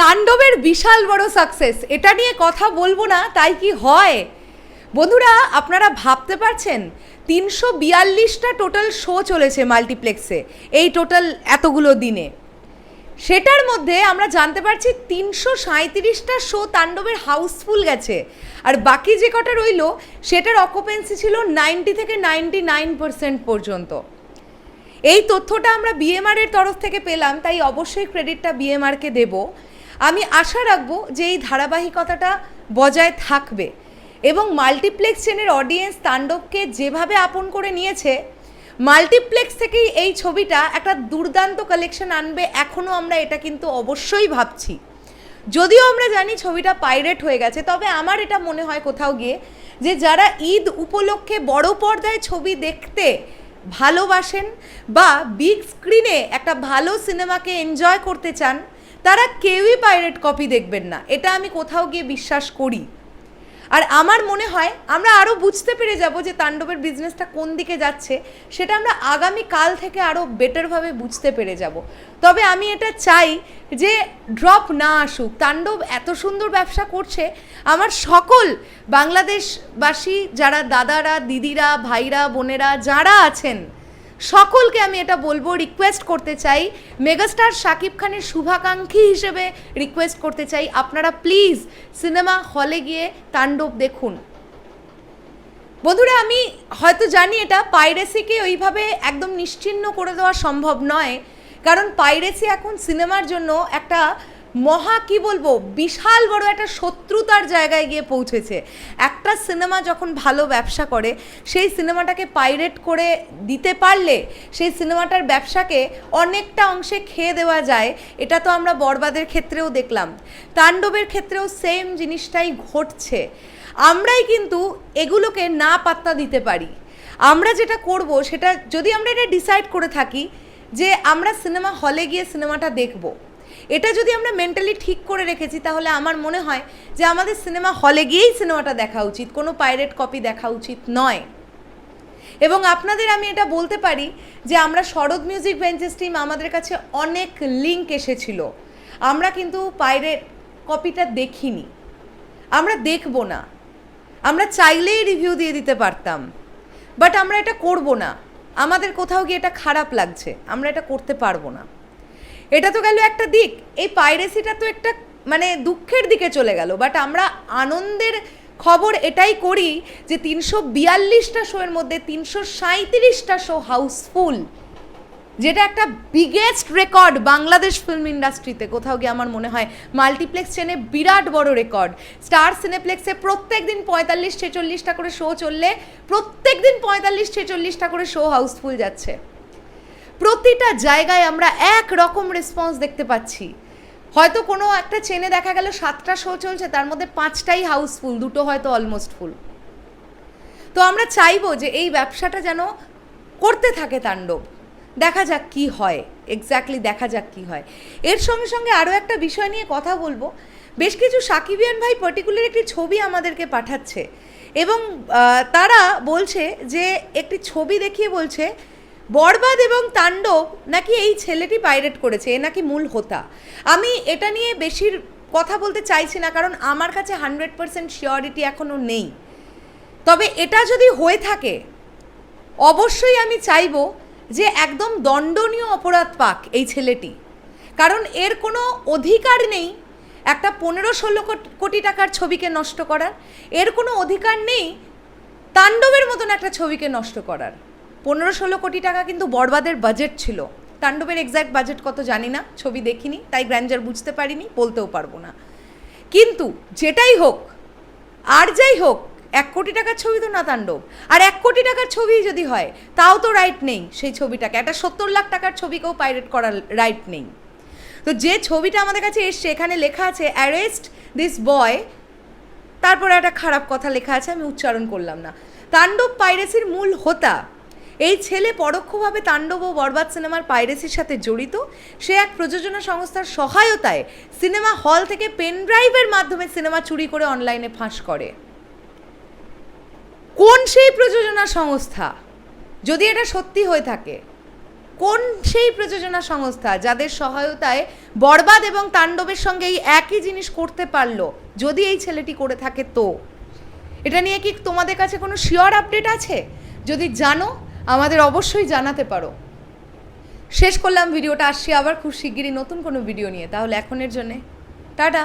তাণ্ডবের বিশাল বড় সাকসেস এটা নিয়ে কথা বলব না, তাই কি হয়? বন্ধুরা, আপনারা ভাবতে পারছেন, তিনশো বিয়াল্লিশটা টোটাল শো চলেছে মাল্টিপ্লেক্সে এই টোটাল এতগুলো দিনে। সেটার মধ্যে আমরা জানতে পারছি তিনশো সাঁত্রিশটা শো তাণ্ডবের হাউসফুল গেছে, আর বাকি যে কটা রইল, সেটার অকুপেন্সি ছিল নাইনটি থেকে নাইনটি নাইন পার্সেন্ট পর্যন্ত। এই তথ্যটা আমরা বিএমআর এর তরফ থেকে পেলাম, তাই অবশ্যই ক্রেডিটটা বিএমআরকে দেব। আমি আশা রাখব যে এই ধারাবাহিকতাটা বজায় থাকবে এবং মাল্টিপ্লেক্স চেনের অডিয়েন্স তাণ্ডবকে যেভাবে আপন করে নিয়েছে, মাল্টিপ্লেক্স থেকেই এই ছবিটা একটা দুর্দান্ত কালেকশন আনবে এখনও আমরা এটা কিন্তু অবশ্যই ভাবছি। যদিও আমরা জানি ছবিটা পাইরেট হয়ে গেছে, তবে আমার এটা মনে হয় কোথাও গিয়ে যে যারা ঈদ উপলক্ষে বড় পর্দায় ছবি দেখতে ভালোবাসেন বা বিগ স্ক্রিনে একটা ভালো সিনেমাকে এনজয় করতে চান তারা কেউই পাইরেট কপি দেখবেন না। এটা আমি কোথাও গিয়ে বিশ্বাস করি। আর আমার মনে হয় আমরা আরও বুঝতে পেরে যাব যে তাণ্ডবের বিজনেসটা কোন দিকে যাচ্ছে, সেটা আমরা আগামী কাল থেকে আরও বেটারভাবে বুঝতে পেরে যাব। তবে আমি এটা চাই যে ড্রপ না আসুক, তাণ্ডব এত সুন্দর ব্যবসা করছে, আমার সকল বাংলাদেশবাসী, যারা দাদারা, দিদিরা, ভাইরা, বোনেরা, যারা আছেন সকলকে আমি এটা বলব রিকোয়েস্ট করতে চাই মেগাস্টার শাকিব খানের শুভাকাঙ্ক্ষী হিসেবে রিকোয়েস্ট করতে চাই। আপনারা প্লিজ সিনেমা হলে গিয়ে তাণ্ডব দেখুন। বন্ধুরা, আমি হয়তো জানি এটা পাইরেসিকে ওইভাবে একদম নিশ্চিহ্ন করে দেওয়া সম্ভব নয়, কারণ পাইরেসি এখন সিনেমার জন্য একটা মহা, কি বলব, বিশাল বড় একটা শত্রুতার জায়গায় গিয়ে পৌঁছেছে। একটা সিনেমা যখন ভালো ব্যবসা করে, সেই সিনেমাটাকে পাইরেট করে দিতে পারলে, সেই সিনেমাটার ব্যবসাকে অনেকটা অংশে খেয়ে দেওয়া যায়, এটা তো আমরা বরবাদের ক্ষেত্রেও দেখলাম। তাণ্ডবের ক্ষেত্রেও সেম জিনিসটাই ঘটছে। আমরাই কিন্তু এগুলোকে না পাত্তা দিতে পারি। আমরা যেটা করব, সেটা যদি আমরা এটা ডিসাইড করে থাকি যে আমরা সিনেমা হলে গিয়ে সিনেমাটা দেখব এটা যদি আমরা মেন্টালি ঠিক করে রেখেছি, তাহলে আমার মনে হয় যে আমাদের সিনেমা হলে গিয়েই সিনেমাটা দেখা উচিত, কোনো পাইরেট কপি দেখা উচিত নয়। এবং আপনাদের আমি এটা বলতে পারি যে আমরা শরৎ মিউজিক ভেঞ্চার্স টিম আমাদের কাছে অনেক লিঙ্ক এসেছিল। আমরা কিন্তু পাইরেট কপিটা দেখিনি। আমরা দেখব না। আমরা চাইলেই রিভিউ দিয়ে দিতে পারতাম। বাট আমরা এটা করব না। আমাদের কোথাও গিয়ে এটা খারাপ লাগছে। আমরা এটা করতে পারব না। এটা তো গেল একটা দিক। এই পাইরেসিটা তো একটা মানে দুঃখের দিকে চলে গেল। বাট আমরা আনন্দের খবর এটাই করি যে তিনশো বিয়াল্লিশটা শোয়ের মধ্যে তিনশো সাঁত্রিশটা শো হাউসফুল যেটা একটা বিগেস্ট রেকর্ড বাংলাদেশ ফিল্ম ইন্ডাস্ট্রিতে কোথাও গিয়ে আমার মনে হয় মাল্টিপ্লেক্স চেনে বিরাট বড় রেকর্ড স্টার সিনেপ্লেক্সে প্রত্যেক দিন পঁয়তাল্লিশ ছেচল্লিশটা করে শো চললে প্রত্যেক দিন পঁয়তাল্লিশ ছেচল্লিশটা করে শো হাউসফুল যাচ্ছে। প্রতিটা জায়গায় আমরা এক রকম রেসপন্স দেখতে পাচ্ছি। হয়তো কোনো একটা চেনে দেখা গেল সাতটা শো চলছে, তার মধ্যে পাঁচটাই হাউসফুল দুটো হয়তো অলমোস্ট ফুল তো আমরা চাইব যে এই ব্যবসাটা যেন করতে থাকে তাণ্ডব। দেখা যাক কি হয় এক্স্যাক্টলি দেখা যাক কি হয়। এর সঙ্গে সঙ্গে আরও একটা বিষয় নিয়ে কথা বলব। বেশ কিছু সাকিবিয়ান ভাই পার্টিকুলার একটি ছবি আমাদেরকে পাঠাচ্ছে এবং তারা বলছে যে একটি ছবি দেখিয়ে বলছে বরবাদ এবং তাণ্ডব নাকি এই ছেলেটি পাইরেট করেছে? এ নাকি মূল হোতা? আমি এটা নিয়ে বেশির কথা বলতে চাইছি না, কারণ আমার কাছে হান্ড্রেড পার্সেন্ট শিওরিটি এখনও নেই। তবে এটা যদি হয়ে থাকে, অবশ্যই আমি চাইব যে একদম দণ্ডনীয় অপরাধ পাক এই ছেলেটি। কারণ এর কোনো অধিকার নেই একটা পনেরো ষোলো কোট- টাকার ছবিকে নষ্ট করার। এর কোনো অধিকার নেই তাণ্ডবের মতন একটা ছবিকে নষ্ট করার। পনেরো ষোলো কোটি টাকা কিন্তু বরবাদের বাজেট ছিল। তাণ্ডবের এক্স্যাক্ট বাজেট কত জানি না, ছবি দেখিনি, তাই গ্র্যান্ডার বুঝতে পারিনি, বলতেও পারব না। কিন্তু যেটাই হোক, আর যাই হোক, এক কোটি টাকার ছবি তো না তাণ্ডব। আর এক কোটি টাকার ছবি যদি হয়, তাও তো রাইট নেই সেই ছবিটাকে। একটা সত্তর লাখ টাকার ছবিকেও পাইরেট করার রাইট নেই। তো যে ছবিটা আমাদের কাছে এসছে, এখানে লেখা আছে অ্যারেস্ট দিস বয় তারপরে একটা খারাপ কথা লেখা আছে, আমি উচ্চারণ করলাম না। তাণ্ডব পাইরেসির মূল হোতা এই ছেলে পরোক্ষভাবে তাণ্ডব ও বরবাদ সিনেমার পাইরেসির সাথে জড়িত। সে এক প্রযোজনা সংস্থার সহায়তায় সিনেমা হল থেকে পেন ড্রাইভের মাধ্যমে সিনেমা চুরি করে অনলাইনে ফাঁস করে। কোন সেই প্রযোজনা সংস্থা? যদি এটা সত্যি হয়ে থাকে, কোন সেই প্রযোজনা সংস্থা যাদের সহায়তায় বরবাদ এবং তাণ্ডবের সঙ্গে এই একই জিনিস করতে পারল, যদি এই ছেলেটি করে থাকে তো? এটা নিয়ে কি তোমাদের কাছে কোনো শিওর আপডেট আছে? যদি জানো আমাদের অবশ্যই জানাতে পারো। শেষ করলাম ভিডিওটা, আসছি আবার খুব শিগগিরই নতুন কোনো ভিডিও নিয়ে। তাহলে এখনের জন্যে, টাটা।